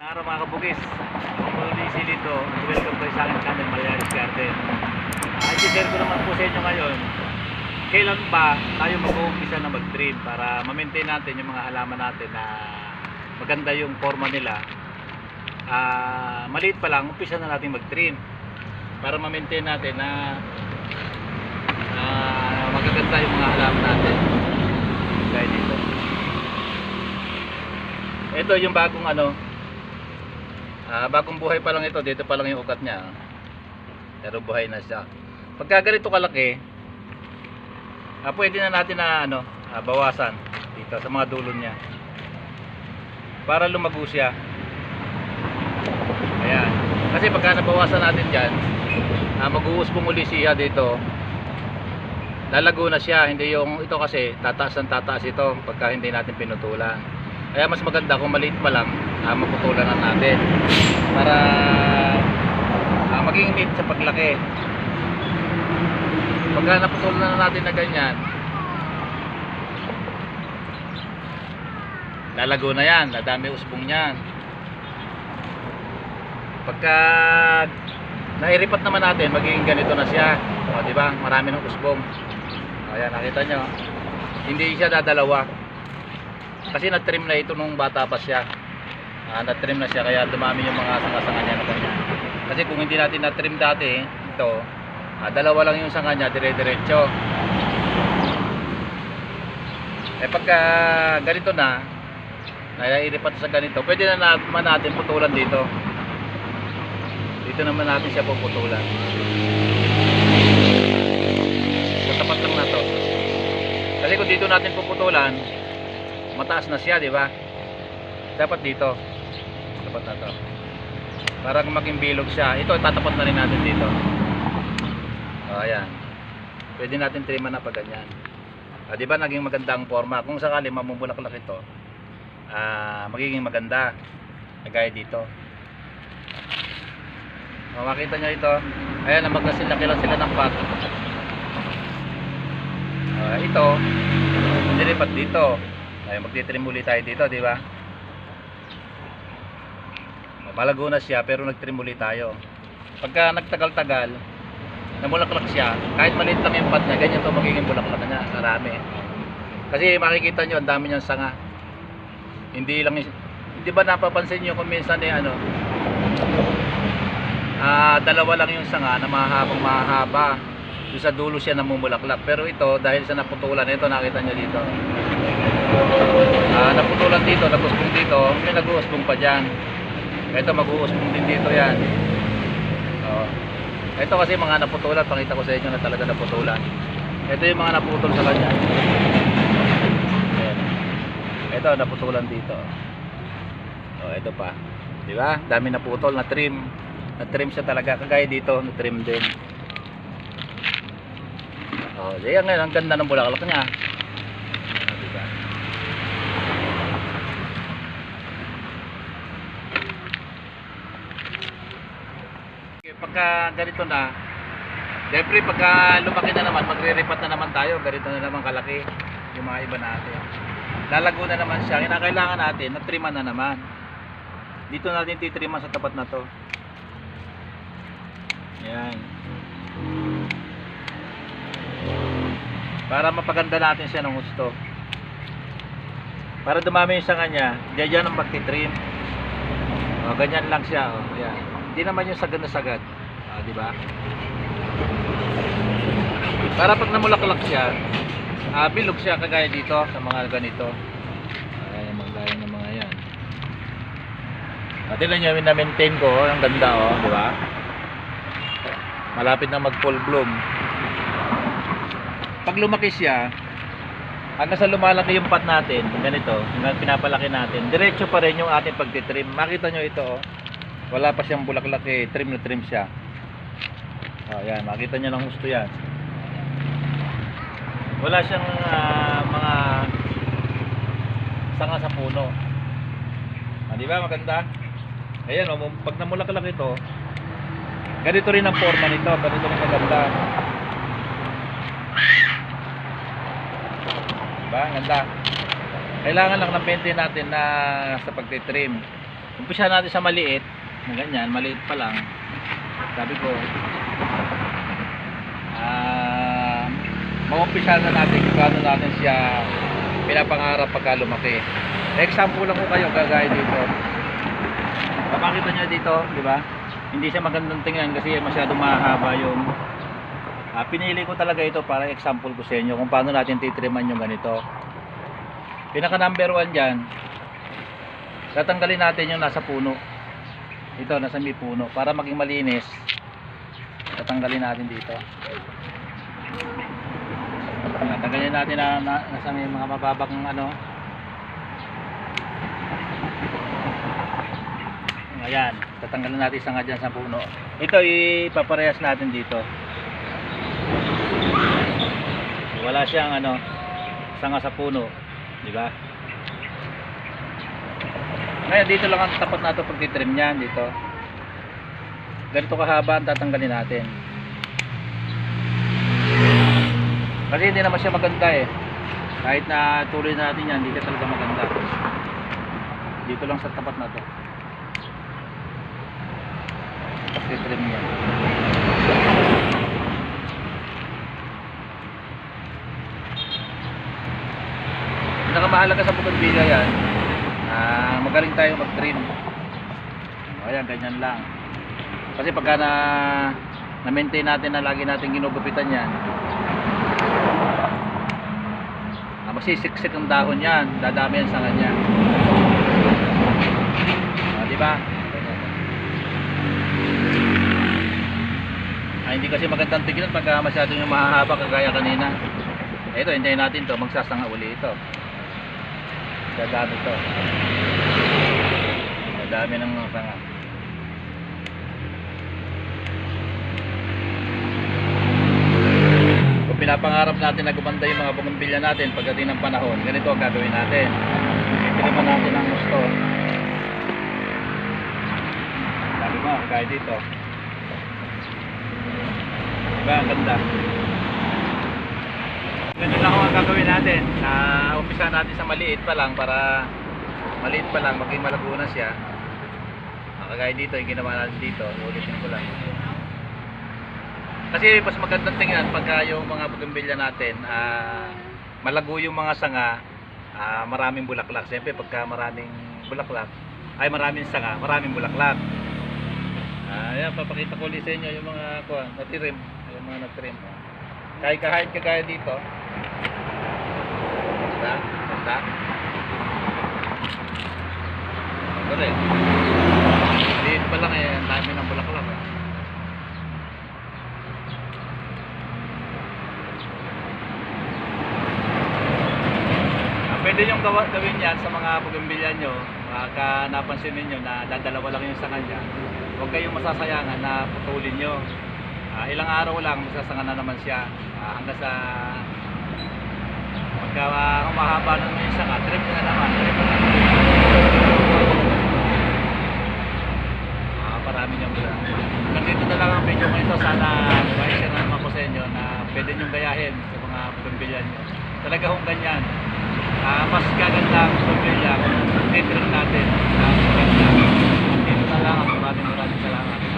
Araw mga kabugis, muli si Lito. Welcome to sa aking channel Malayaris Garden. Uh, i-share ko naman po sa inyo ngayon, kailan ba tayo mag-uumpisa na mag-trim para ma-maintain natin yung mga halaman natin na maganda yung forma nila. Ah, maliit pa lang, umpisa na natin mag-trim para ma-maintain natin na ah, magaganda yung mga halaman natin. Gaya dito. Ito yung bagong ano, Ah, bagong buhay pa lang ito, dito pa lang yung ugat niya. Pero buhay na siya. Pagka ganito kalaki, ah, pwede na natin na ano, ah, bawasan dito sa mga dulo niya. Para lumago siya. Ayan. Kasi pagka nabawasan natin diyan, ah, mag-uusbong uli siya dito. Lalago na siya, hindi yung ito kasi tataas ng tataas ito pagka hindi natin pinutulan. Kaya mas maganda kung maliit pa lang, ah, maputulan na natin para ah, maging neat sa paglaki. Pagka naputulan na natin na ganyan, lalago na yan, nadami usbong yan. Pagka nairipat naman natin, magiging ganito na siya. O, di ba? Marami ng usbong. Ayan, nakita nyo. Hindi siya dadalawa. Kasi na-trim na ito nung bata pa siya. Ah, na-trim na siya kaya dumami yung mga sanga-sanga niya na ganyan. Kasi kung hindi natin na-trim dati, ito, ah, dalawa lang yung sanga niya, dire-diretso. Eh pagka ganito na, naiiripat sa ganito, pwede na naman natin putulan dito. Dito naman natin siya puputulan. So, tapat lang na to. Kasi kung dito natin puputulan, mataas na siya, di ba? Dapat dito. Tapat na to. Para maging bilog siya. Ito, tatapat na rin natin dito. O, ayan. Pwede natin triman na pag ganyan. Ah, di ba naging maganda ang forma? Kung sakali mamumulaklak ito, ah, magiging maganda. Kagaya dito. O, makita nyo ito. Ayan, magkasilaki lang sila ng pot. Ah, ito, nilipat dito. Ay, magtitrim ulit tayo dito, di ba? Malago na siya, pero nagtrim ulit tayo. Pagka nagtagal-tagal, namulaklak siya, kahit maliit lang yung pot niya, ganyan to magiging bulaklak niya, karami. Kasi makikita nyo, ang dami niyang sanga. Hindi lang, hindi ba napapansin nyo kung minsan eh, ano, ah dalawa lang yung sanga na mahabang mahaba. Doon sa dulo siya namumulaklak. Pero ito, dahil sa naputulan, ito nakita nyo dito. Ah, naputulan dito, nag-usbong dito, may nag-uusbong pa dyan. Ito mag-uusbong din dito yan. Oh. Ito kasi mga naputulan, pakita ko sa inyo na talaga naputulan. Ito yung mga naputol sa kanya. Ayan. Ito naputulan dito. Oh, ito pa. Di ba? Dami naputol, na trim. Na trim siya talaga kagaya dito, na trim din. Oh, diyan ngayon ang ganda ng bulaklak niya. Oh, di ba? Okay, pagka ganito na, siyempre pagka lumaki na naman, magre-repat na naman tayo, ganito na naman kalaki yung mga iba natin. Lalago na naman siya, kinakailangan natin, natriman na naman. Dito natin titriman sa tapat na to. Yan. Para mapaganda natin siya ng gusto. Para dumami yung sanga niya, diyan ang magtitrim. O, ganyan lang siya. O, yan. Hindi naman yung sagad na sagad. O, di ba? Para pag namulaklak siya, ah, bilog siya kagaya dito sa mga ganito. Ayan yung mga gaya ng mga yan. At tignan nyo, na-maintain ko. Ang ganda, oh, di ba? Malapit na mag full bloom. Pag lumaki siya, hanggang sa lumalaki yung pot natin, ganito, hanggang pinapalaki natin, diretso pa rin yung ating pagtitrim. Makita nyo ito, oh. Wala pa siyang bulaklak eh, trim na trim siya. Oh, yan, makita nyo ng gusto yan. Wala siyang ah, mga sanga sa puno. Ah, di ba maganda? Ayan, oh, pag namulaklak ito, ganito rin ang forma nito, ganito rin maganda. Diba? Ganda. Kailangan lang ng maintain natin na sa pagtitrim. umpisa natin sa maliit, na ganyan, maliit pa lang. Sabi ko, ah, maumpisa na natin kung paano natin siya pinapangarap pagka lumaki. Example lang ko kayo, kagaya dito. Papakita nyo dito, di ba? Hindi siya magandang tingnan kasi masyadong mahaba yung Ah, pinili ko talaga ito para example ko sa inyo kung paano natin titriman yung ganito. Pinaka number one dyan, tatanggalin natin yung nasa puno. Ito, nasa may puno. Para maging malinis, tatanggalin natin dito. Tatanggalin natin na, na nasa may mga mababang ano. Ayan, tatanggalin natin isa nga dyan sa puno. Ito, ipaparehas natin dito. Wala siyang ano, sanga sa puno, di ba? Ngayon dito lang ang tapat nato pag titrim niyan dito. Ganito kahaba ang tatanggalin natin. Kasi hindi naman siya maganda eh. Kahit na tuloy natin yan, hindi ka talaga maganda. Dito lang sa tapat na to. Pag titrim niya. pinakamahalaga sa bougainvillea yan magaling tayo mag trim ayan ganyan lang. Kasi pagka na na maintain natin na lagi natin ginugupitan yan ah, masisiksik ang dahon yan dadami yan sa kanya. Ah, di ba? Ah, hindi kasi magandang tignan pagka masyado yung mahahaba kagaya kanina. Ito hintayin natin to magsasanga uli ito. Dadami to dadami ng mga sanga kung pinapangarap natin na gumanda yung mga bumambilya natin pagdating ng panahon. Ganito ang gagawin natin. Itiliman natin ang gusto. Sabi mo kaya dito. Diba ang ganda? Ganun lang ang gagawin natin. Na umpisa natin sa maliit pa lang para maliit pa lang maging malago na siya. Kagaya dito, yung ginawa natin dito, ulitin ko lang. Kasi mas magandang tingnan pagka yung mga bougainvillea natin, ah, malago yung mga sanga, ah, maraming bulaklak. Siyempre pagka maraming bulaklak, ay maraming sanga, maraming bulaklak. Ah, yan, papakita ko ulit sa inyo yung mga kuha, natirim, yung mga natirim. Kahit kahit kagaya dito. Ganda, ganda. Ito rin. Pa lang eh, ang dami ng bulaklak. Eh. Ah, Pwede nyo gawa, gawin yan sa mga bugimbilya nyo. Baka napansin ninyo na dadalawa lang yung sa kanya. Huwag kayong masasayangan na putulin nyo. Ah, ilang araw lang masasanga na naman siya Ah, hanggang sa pagka uh, humahaba yung sanga trip na naman trip na naman ah, parami niyong gula hanggang dito na lang ang video ko ito sana ma-share na naman ko sa inyo na pwede niyong gayahin sa mga bumbilya niyo. Talaga hong ganyan. Ah, mas gaganda ang bumbilya kung titrim natin na maganda dito na lang maraming maraming salamat